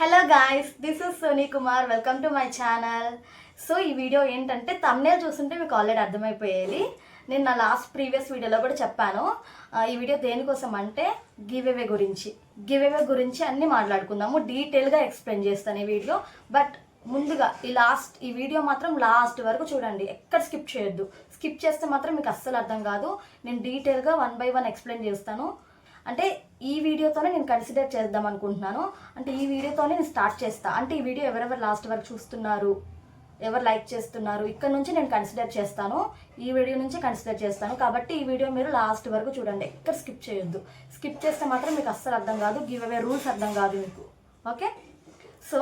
Hello guys this is Soni Kumar welcome to my channel so ఈ video ఏంటంటే thumbnail చూస్తుంటే మీకు already అర్థమైపోయేది. నేను నా లాస్ట్ ప్రీవియస్ వీడియోలో కూడా చెప్పాను. ఈ వీడియో దేనికోసం అంటే గివ్ అవే గురించి. గివ్ గురించి అన్నీ మాట్లాడుకుందాము. డీటెయిల్గా ఎక్స్ప్లెయిన్ చేస్తాను ఈ వీడియో బట్ ముందుగా ఈ లాస్ట్ ఈ వీడియో మాత్రం లాస్ట్ వరకు చూడండి. ఎక్కడ స్కిప్ చేయొద్దు. స్కిప్ చేస్తే మాత్రం మీకు అస్సలు అర్థం కాదు. నేను డీటెయిల్గా వన్ బై వన్ ఎక్స్ప్లెయిన్ చేస్తాను. అంటే ఈ వీడియోతోనే నేను కన్సిడర్ చేద్దాం అనుకుంటున్నాను. అంటే ఈ వీడియోతోనే నేను స్టార్ట్ చేస్తా. అంటే ఈ వీడియో ఎవరెవరు లాస్ట్ వరకు చూస్తున్నారు ఎవరు లైక్ చేస్తున్నారు ఇక్కడ నుంచి నేను కన్సిడర్ చేస్తాను. ఈ వీడియో నుంచి కన్సిడర్ చేస్తాను. కాబట్టి ఈ వీడియో మీరు లాస్ట్ వరకు చూడండి. ఎక్కడ స్కిప్ చేయొద్దు. స్కిప్ చేస్తే మాత్రం మీకు అస్సలు అర్థం కాదు. గివ్ అవే రూల్స్ అర్థం కాదు మీకు. ఓకే సో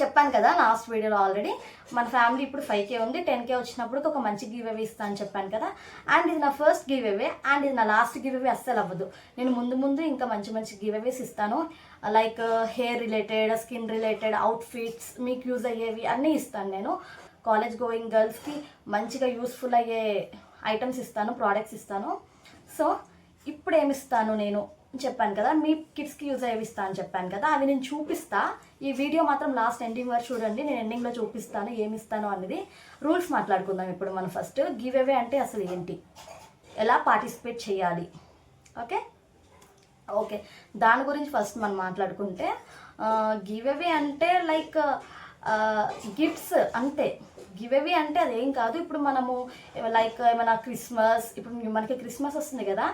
చెప్పాను కదా లాస్ట్ వీడియోలో ఆల్రెడీ మన ఫ్యామిలీ ఇప్పుడు ఫైవ్ కే ఉంది టెన్ కే వచ్చినప్పుడు ఒక మంచి గివ్ అవే ఇస్తా అని చెప్పాను కదా. అండ్ ఇది నా ఫస్ట్ గివ్ అవే అండ్ ఇది నా లాస్ట్ గివ్ అవే అస్సలు అవ్వదు. నేను ముందు ముందు ఇంకా మంచి మంచి గివ్ అవేస్ ఇస్తాను like hair related skin related outfits మీకు యూజ్ అయ్యేవి అన్నీ ఇస్తాను నేను. కాలేజ్ గోయింగ్ గర్ల్స్కి మంచిగా యూస్ఫుల్ అయ్యే ఐటమ్స్ ఇస్తాను ప్రోడక్ట్స్ ఇస్తాను. సో ఇప్పుడు ఏమి ఇస్తాను నేను? చెప్పాను కదా మీ కిడ్స్కి యూజ్ అయ్యేవి ఇస్తా అని చెప్పాను కదా అవి నేను చూపిస్తా. ఈ వీడియో మాత్రం లాస్ట్ ఎండింగ్ వరకు చూడండి నేను ఎండింగ్లో చూపిస్తాను ఏమి ఇస్తాను అనేది రూల్స్ మాట్లాడుకుందాం ఇప్పుడు మనం ఫస్ట్. గివ్ అవే అంటే అసలు ఏంటి? ఎలా పార్టిసిపేట్ చేయాలి? ఓకే? ఓకే. దాని గురించి ఫస్ట్ మనం మాట్లాడుకుంటే గివ్ అవే అంటే లైక్ గిఫ్ట్స్ అంతే గివ్ అవే అంటే అదేం కాదు. ఇప్పుడు మనము లైక్ ఏమైనా క్రిస్మస్ ఇప్పుడు మనకి క్రిస్మస్ వస్తుంది కదా.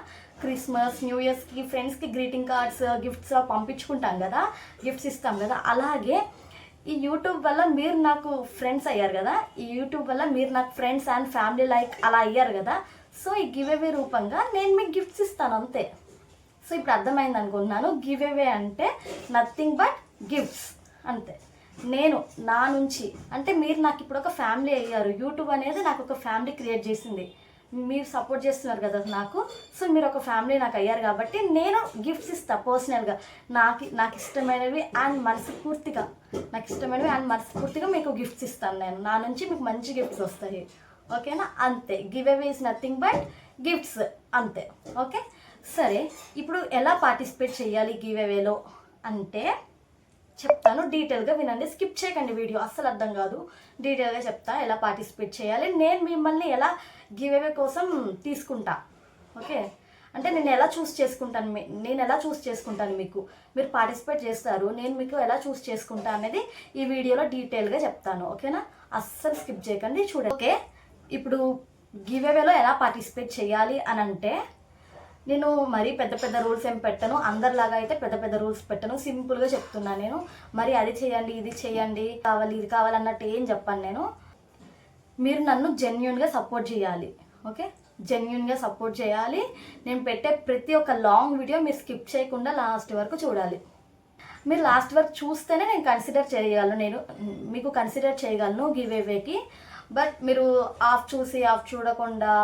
క్రిస్మస్ న్యూ ఇయర్స్కి ఫ్రెండ్స్కి గ్రీటింగ్ కార్డ్స్ గిఫ్ట్స్ పంపించుకుంటాం కదా. గిఫ్ట్స్ ఇస్తాం కదా. అలాగే ఈ యూట్యూబ్ వల్ల మీరు నాకు ఫ్రెండ్స్ అయ్యారు కదా. ఈ యూట్యూబ్ వల్ల మీరు నాకు ఫ్రెండ్స్ అండ్ ఫ్యామిలీ లైక్ అలా అయ్యారు కదా. సో ఈ గివ్ అవే రూపంగా నేను మీకు గిఫ్ట్స్ ఇస్తాను అంతే. సో ఇప్పుడు అర్థమైంది అనుకున్నాను గివ్ అవే అంటే నథింగ్ బట్ గిఫ్ట్స్ అంతే. నేను నా నుంచి అంటే మీరు నాకు ఇప్పుడు ఒక ఫ్యామిలీ అయ్యారు. యూట్యూబ్ అనేది నాకు ఒక ఫ్యామిలీ క్రియేట్ చేసింది. మీరు సపోర్ట్ చేస్తున్నారు కదా నాకు. సో మీరు ఒక ఫ్యామిలీ నాకు అయ్యారు కాబట్టి నేను గిఫ్ట్స్ ఇస్తాను పర్సనల్గా నాకు నాకు ఇష్టమైనవి అండ్ మనస్ఫూర్తిగా నాకు ఇష్టమైనవి అండ్ మనస్ఫూర్తిగా మీకు గిఫ్ట్స్ ఇస్తాను నేను. నా నుంచి మీకు మంచి గిఫ్ట్స్ వస్తాయి. ఓకేనా అంతే. Giveaway is nothing but gifts అంతే. ఓకే సరే. ఇప్పుడు ఎలా పార్టిసిపేట్ చేయాలి గివ్ అవేలో అంటే చెప్తాను. డీటెయిల్గా వినండి. స్కిప్ చేయకండి వీడియో. అస్సలు అర్థం కాదు. డీటెయిల్గా చెప్తా. ఎలా పార్టిసిపేట్ చేయాలి? నేను మిమ్మల్ని ఎలా గివ్ అవే కోసం తీసుకుంటా. ఓకే అంటే నేను ఎలా చూస్ చేసుకుంటాను మీ- నేను ఎలా చూస్ చేసుకుంటాను మీకు? మీరు పార్టిసిపేట్ చేస్తారు. నేను మీకు ఎలా చూస్ చేసుకుంటా అనేది ఈ వీడియోలో డీటెయిల్గా చెప్తాను. ఓకేనా అస్సలు స్కిప్ చేయకండి. చూడండి. ఓకే ఇప్పుడు గివ్ అవేలో ఎలా పార్టిసిపేట్ చేయాలి అని అంటే నేను మరీ పెద్ద పెద్ద రూల్స్ ఏం పెట్టను. అందరిలాగా అయితే పెద్ద పెద్ద రూల్స్ పెట్టను. సింపుల్గా చెప్తున్నా నేను. మరి అది చేయండి ఇది చేయండి కావాలి ఇది కావాలన్నట్టు ఏం చెప్పాను నేను. మీరు నన్ను జెన్యున్గా సపోర్ట్ చేయాలి. ఓకే? జెన్యున్గా సపోర్ట్ చేయాలి. నేను పెట్టే ప్రతి ఒక్క లాంగ్ వీడియో మీరు స్కిప్ చేయకుండా లాస్ట్ వరకు చూడాలి. మీరు లాస్ట్ వరకు చూస్తేనే నేను కన్సిడర్ చేయగలను. నేను మీకు కన్సిడర్ చేయగలను గివ్ ఏవేకి బట్ మీరు ఆఫ్ చూసి ఆఫ్ చూడకుండా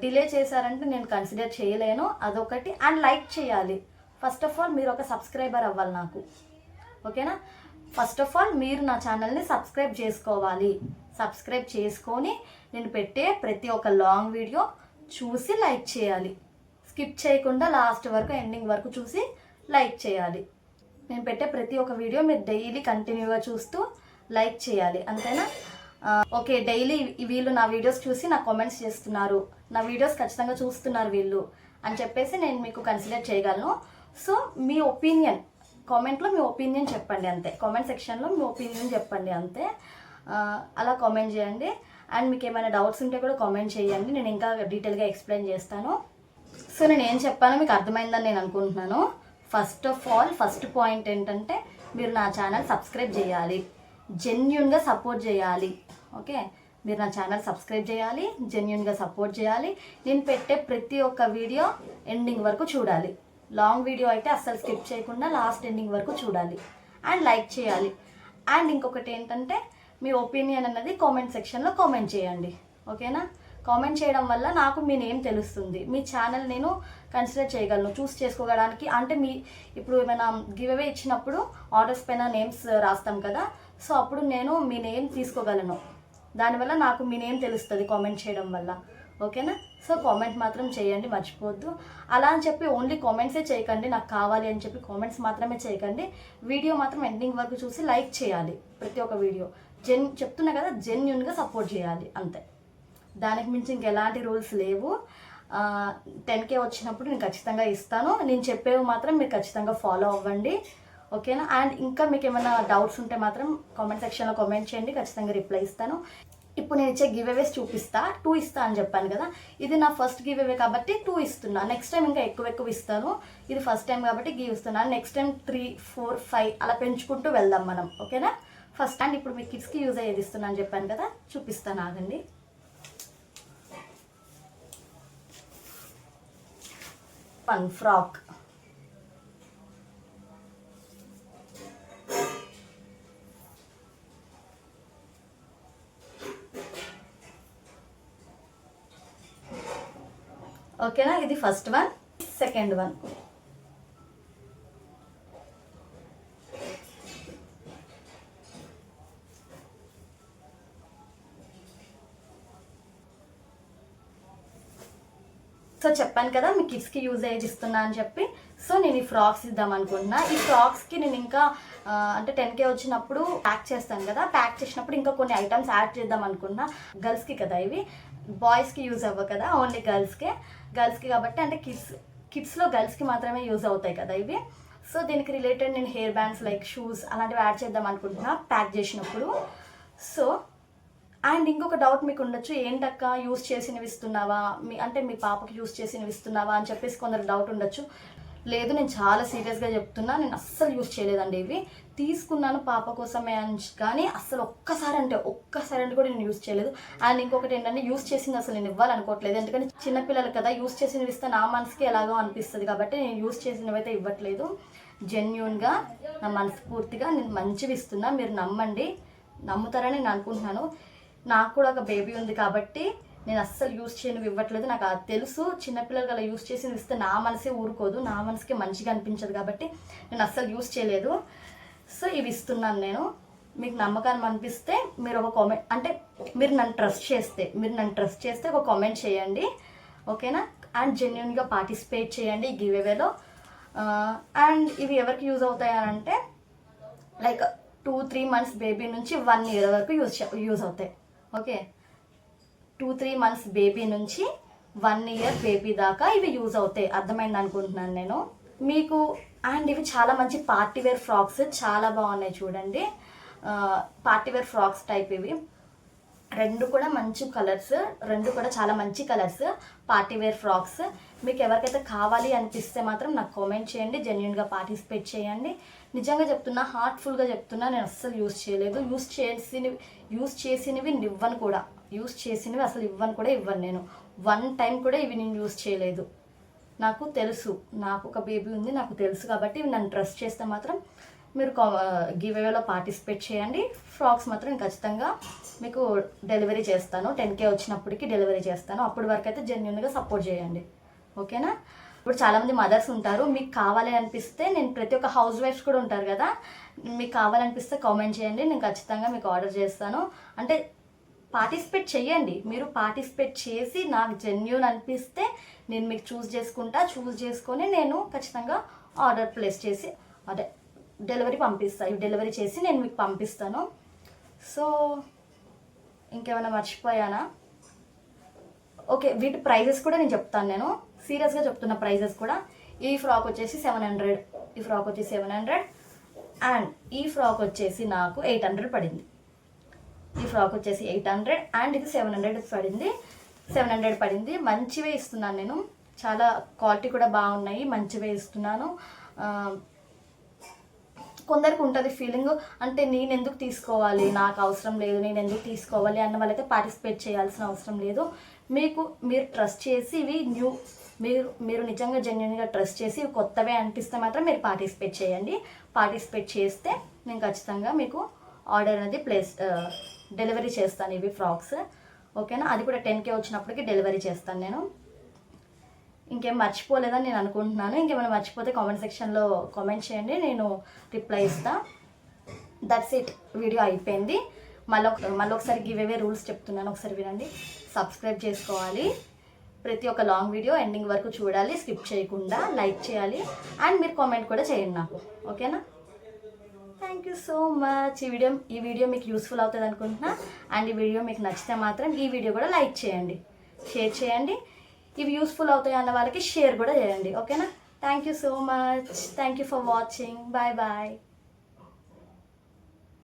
డిలే చేశారంటే నేను కన్సిడర్ చేయలేను. అదొకటి. అండ్ లైక్ చేయాలి. ఫస్ట్ ఆఫ్ ఆల్ మీరు ఒక సబ్స్క్రైబర్ అవ్వాలి నాకు. ఓకేనా? ఫస్ట్ ఆఫ్ ఆల్ మీరు నా ఛానల్ని సబ్స్క్రైబ్ చేసుకోవాలి. సబ్స్క్రైబ్ చేసుకొని నేను పెట్టే ప్రతి ఒక్క లాంగ్ వీడియో చూసి లైక్ చేయాలి. స్కిప్ చేయకుండా లాస్ట్ వరకు ఎండింగ్ వరకు చూసి లైక్ చేయాలి. నేను పెట్టే ప్రతి ఒక్క వీడియో మీరు డైలీ కంటిన్యూగా చూస్తూ లైక్ చేయాలి. అంతేనా? ఓకే డైలీ వీళ్ళు నా వీడియోస్ చూసి నా కామెంట్స్ చేస్తున్నారు. నా వీడియోస్ ఖచ్చితంగా చూస్తున్నారు వీళ్ళు అని చెప్పేసి నేను మీకు కన్సిడర్ చేయగలను. సో మీ ఒపీనియన్ కామెంట్లో మీ ఒపీనియన్ చెప్పండి అంతే. కామెంట్ సెక్షన్లో మీ ఒపీనియన్ చెప్పండి అంతే. అలా కామెంట్ చేయండి. అండ్ మీకు ఏమైనా డౌట్స్ ఉంటే కూడా కామెంట్ చేయండి. నేను ఇంకా డీటెయిల్గా ఎక్స్ప్లెయిన్ చేస్తాను. సో నేను ఏం చెప్పానో మీకు అర్థమైందని నేను అనుకుంటున్నాను. First of all first point ఏంటంటే మీరు నా ఛానల్ సబ్స్క్రైబ్ చేయాలి. జెన్యున్గా సపోర్ట్ చేయాలి ఓకే మీరు నా ఛానల్ సబ్స్క్రైబ్ చేయాలి జెన్యున్గా సపోర్ట్ చేయాలి నేను పెట్టే ప్రతి ఒక్క వీడియో ఎండింగ్ వరకు చూడాలి లాంగ్ వీడియో అయితే అస్సలు స్కిప్ చేయకుండా లాస్ట్ ఎండింగ్ వరకు చూడాలి అండ్ లైక్ చేయాలి అండ్ ఇంకొకటి ఏంటంటే మీ ఒపీనియన్ అన్నది కామెంట్ సెక్షన్లో కామెంట్ చేయండి ఓకేనా కామెంట్ చేయడం వల్ల నాకు మీ నేమ్ తెలుస్తుంది మీ ఛానల్ నేను కన్సిడర్ చేయగలను చూస్ చేసుకోవడానికి అంటే మీ ఇప్పుడు ఏమైనా గివ్ అవే ఇచ్చినప్పుడు ఆర్డర్స్ పైన నేమ్స్ రాస్తాం కదా సో అప్పుడు నేను మీ నేమ్ తీసుకోగలను. దానివల్ల నాకు మీ నేమ్ తెలుస్తుంది కామెంట్ చేయడం వల్ల. ఓకేనా? సో కామెంట్ మాత్రం చేయండి మర్చిపోవద్దు. అలా అని చెప్పి ఓన్లీ కామెంట్సే చేయకండి నాకు కావాలి అని చెప్పి కామెంట్స్ మాత్రమే చేయకండి. వీడియో మాత్రం ఎండింగ్ వరకు చూసి లైక్ చేయాలి ప్రతి ఒక్క వీడియో. జెన్ చెప్తున్నా కదా జెన్యున్గా సపోర్ట్ చేయాలి అంతే. దానికి మించి ఇంకెలాంటి రూల్స్ లేవు. టెన్ కే వచ్చినప్పుడు నేను ఖచ్చితంగా ఇస్తాను. నేను చెప్పేవి మాత్రం మీరు ఖచ్చితంగా ఫాలో అవ్వండి. ఓకేనా? అండ్ ఇంకా మీకు ఏమైనా డౌట్స్ ఉంటే మాత్రం కామెంట్ సెక్షన్లో కామెంట్ చేయండి. ఖచ్చితంగా రిప్లై ఇస్తాను. ఇప్పుడు నేను ఇచ్చే గివ్ అవేస్ చూపిస్తా. టూ ఇస్తా అని చెప్పాను కదా. ఇది నా ఫస్ట్ గివ్ అవే కాబట్టి టూ ఇస్తున్నా. నెక్స్ట్ టైం ఇంకా ఎక్కువ ఎక్కువ ఇస్తాను. ఇది ఫస్ట్ టైం కాబట్టి గివ్ ఇస్తున్నాను next time three four five అలా పెంచుకుంటూ వెళ్దాం మనం. ఓకేనా? ఫస్ట్ అండ్ ఇప్పుడు మీ కిడ్స్కి యూజ్ అయ్యేది ఇస్తున్నా అని చెప్పాను కదా. చూపిస్తాను ఆగండి. One frock. ఓకేనా? ఇది first one second one. So చెప్పాను కదా మీ కిడ్స్కి యూజ్ అయ్యేది ఇస్తున్నా అని చెప్పి. సో నేను ఈ ఫ్రాక్స్ ఇద్దాం అనుకుంటున్నా. ఈ ఫ్రాక్స్కి నేను ఇంకా అంటే టెన్ కే వచ్చినప్పుడు ప్యాక్ చేస్తాను కదా. ప్యాక్ చేసినప్పుడు ఇంకా కొన్ని ఐటమ్స్ యాడ్ చేద్దాం అనుకున్నా గర్ల్స్కి కదా ఇవి. బాయ్స్కి యూజ్ అవ్వవు కదా ఓన్లీ గర్ల్స్కే. గర్ల్స్కి కాబట్టి అంటే కిడ్స్ కిడ్స్లో గర్ల్స్కి మాత్రమే యూజ్ అవుతాయి కదా ఇవి. సో దీనికి రిలేటెడ్ నేను హెయిర్ బ్యాండ్స్ లైక్ షూస్ అలాంటివి యాడ్ చేద్దాం అనుకుంటున్నా ప్యాక్ చేసినప్పుడు. సో అండ్ ఇంకొక డౌట్ మీకు ఉండొచ్చు ఏంటక్క యూస్ చేసినవి ఇస్తున్నావా? మీ అంటే మీ పాపకి యూస్ చేసినవి ఇస్తున్నావా అని చెప్పేసి కొందరు డౌట్ ఉండొచ్చు. లేదు నేను చాలా సీరియస్గా చెప్తున్నా నేను అస్సలు యూస్ చేయలేదండి ఇవి. తీసుకున్నాను పాప కోసమే అని కానీ అసలు ఒక్కసారి అంటే ఒక్కసారి అంటే కూడా నేను యూస్ చేయలేదు. అండ్ ఇంకొకటి ఏంటంటే యూస్ చేసింది అసలు నేను ఇవ్వాలనుకోవట్లేదు. ఎందుకంటే చిన్నపిల్లలు కదా యూస్ చేసినవి ఇస్తే నా మనసుకి ఎలాగో అనిపిస్తుంది కాబట్టి నేను యూస్ చేసినవి అయితే ఇవ్వట్లేదు. జెన్యున్గా నా మనస్ఫూర్తిగా నేను మంచివి ఇస్తున్నా. మీరు నమ్మండి నమ్ముతారని నేను అనుకుంటున్నాను. నాకు కూడా ఒక బేబీ ఉంది కాబట్టి నేను అస్సలు యూస్ చేయనివి ఇవ్వట్లేదు. నాకు అది తెలుసు. చిన్నపిల్లలు అలా యూస్ చేసి ఇస్తే నా మనసే ఊరుకోదు. నా మనసుకి మంచిగా అనిపించదు కాబట్టి నేను అస్సలు యూస్ చేయలేదు. సో ఇవి ఇస్తున్నాను నేను. మీకు నమ్మకాన్ని అనిపిస్తే మీరు ఒక కామెంట్ అంటే మీరు నన్ను ట్రస్ట్ చేస్తే మీరు నన్ను ట్రస్ట్ చేస్తే ఒక కామెంట్ చేయండి. ఓకేనా? అండ్ జెన్యున్గా పార్టిసిపేట్ చేయండి ఈ గివ్ అండ్ ఇవి ఎవరికి యూజ్ అవుతాయి అని అంటే like two three months baby నుంచి వన్ ఇయర్ వరకు యూజ్ యూజ్ అవుతాయి. Okay? Two three months baby నుంచి వన్ ఇయర్ బేబీ దాకా ఇవి యూజ్ అవుతాయి. అర్థమైంది అనుకుంటున్నాను నేను. మీకు అండ్ ఇవి చాలా మంచి పార్టీ వేర్ ఫ్రాక్స్ చాలా బాగున్నాయి చూడండి. పార్టీ వేర్ ఫ్రాక్స్ టైప్ ఇవి. రెండు కూడా మంచి కలర్స్ రెండు కూడా చాలా మంచి కలర్స్ పార్టీ వేర్ ఫ్రాక్స్. మీకు ఎవరికైతే కావాలి అనిపిస్తే మాత్రం నాకు కామెంట్ చేయండి. జెన్యున్గా పార్టిసిపేట్ చేయండి. నిజంగా చెప్తున్నా హార్ట్ఫుల్గా చెప్తున్నా నేను అస్సలు యూస్ చేయలేదు. యూస్ చేసినవి యూస్ చేసినవి నివ్వను కూడా. యూస్ చేసినవి అసలు ఇవ్వను కూడా ఇవ్వను నేను. వన్ టైం కూడా ఇవి నేను యూస్ చేయలేదు. నాకు తెలుసు. నాకు ఒక బేబీ ఉంది నాకు తెలుసు కాబట్టి నన్ను ట్రస్ట్ చేస్తే మాత్రం మీరు గివ్ అవేలో పార్టిసిపేట్ చేయండి. ఫ్రాక్స్ మాత్రం నేను ఖచ్చితంగా మీకు డెలివరీ చేస్తాను. టెన్ కే వచ్చినప్పటికి డెలివరీ చేస్తాను. అప్పటి వరకు అయితే జెన్యున్గా సపోర్ట్ చేయండి. ఓకేనా ఇప్పుడు చాలామంది మదర్స్ ఉంటారు. మీకు కావాలి అనిపిస్తే నేను ప్రతి ఒక్క హౌస్ వైఫ్స్ కూడా ఉంటారు కదా? మీకు కావాలనిపిస్తే కామెంట్ చేయండి. నేను ఖచ్చితంగా మీకు ఆర్డర్ చేస్తాను. అంటే పార్టిసిపేట్ చేయండి మీరు పార్టిసిపేట్ చేసి నాకు జెన్యున్ అనిపిస్తే నేను మీకు చూస్ చేసుకుంటా చూస్ చేసుకొని నేను ఖచ్చితంగా ఆర్డర్ ప్లేస్ చేసి అదే డెలివరీ పంపిస్తాను డెలివరీ చేసి నేను మీకు పంపిస్తాను. సో ఇంకేమైనా మర్చిపోయానా? ఓకే వీటి ప్రైజెస్ కూడా నేను చెప్తాను నేను. సీరియస్గా చెప్తున్న ప్రైజెస్ కూడా. ఈ ఫ్రాక్ వచ్చేసి సెవెన్ హండ్రెడ్ ఈ ఫ్రాక్ వచ్చేసి సెవెన్ హండ్రెడ్ అండ్ ఈ ఫ్రాక్ వచ్చేసి నాకు ఎయిట్ హండ్రెడ్ పడింది. ఈ ఫ్రాక్ వచ్చేసి ఎయిట్ హండ్రెడ్ అండ్ ఇది సెవెన్ హండ్రెడ్ పడింది. సెవెన్ హండ్రెడ్ పడింది. మంచివే ఇస్తున్నాను నేను. చాలా క్వాలిటీ కూడా బాగున్నాయి. మంచివే ఇస్తున్నాను. కొందరికి ఉంటుంది ఫీలింగ్. అంటే నేను ఎందుకు తీసుకోవాలి? నాకు అవసరం లేదు. నేను ఎందుకు తీసుకోవాలి? అన్న వాళ్ళైతే పార్టిసిపేట్ చేయాల్సిన అవసరం లేదు. మీకు మీరు ట్రస్ట్ చేసి ఇవి న్యూ మీరు మీరు నిజంగా జెన్యున్గా ట్రస్ట్ చేసి ఇవి కొత్తవే అనిపిస్తే మాత్రం మీరు పార్టిసిపేట్ చేయండి. పార్టిసిపేట్ చేస్తే నేను ఖచ్చితంగా మీకు ఆర్డర్ అనేది ప్లేస్ డెలివరీ చేస్తాను ఇవి ఫ్రాక్స్. ఓకేనా? అది కూడా టెన్ కే వచ్చినప్పటికి డెలివరీ చేస్తాను నేను. ఇంకేం మర్చిపోలేదని నేను అనుకుంటున్నాను. ఇంకేమైనా మర్చిపోతే కామెంట్ సెక్షన్లో కామెంట్ చేయండి. నేను రిప్లై ఇస్తాను దట్స్ ఇట్ వీడియో అయిపోయింది. మళ్ళీ మళ్ళీ ఒకసారి గివేవే రూల్స్ చెప్తున్నాను. ఒకసారి వినండి. సబ్స్క్రైబ్ చేసుకోవాలి. ప్రతి ఒక్క లాంగ్ వీడియో ఎండింగ్ వరకు చూడాలి. స్కిప్ చేయకుండా లైక్ చేయాలి. అండ్ మీరు కామెంట్ కూడా చేయండి నాకు. ఓకేనా? థ్యాంక్ యూ సో మచ్ ఈ వీడియో ఈ వీడియో మీకు యూస్ఫుల్ అవుతుంది అనుకుంటున్నా. అండ్ ఈ వీడియో మీకు నచ్చితే మాత్రం ఈ వీడియో కూడా లైక్ చేయండి. షేర్ చేయండి. ఇవి యూస్ఫుల్ అవుతాయి అన్న వాళ్ళకి షేర్ కూడా చేయండి. ఓకేనా thank you so much thank you for watching bye bye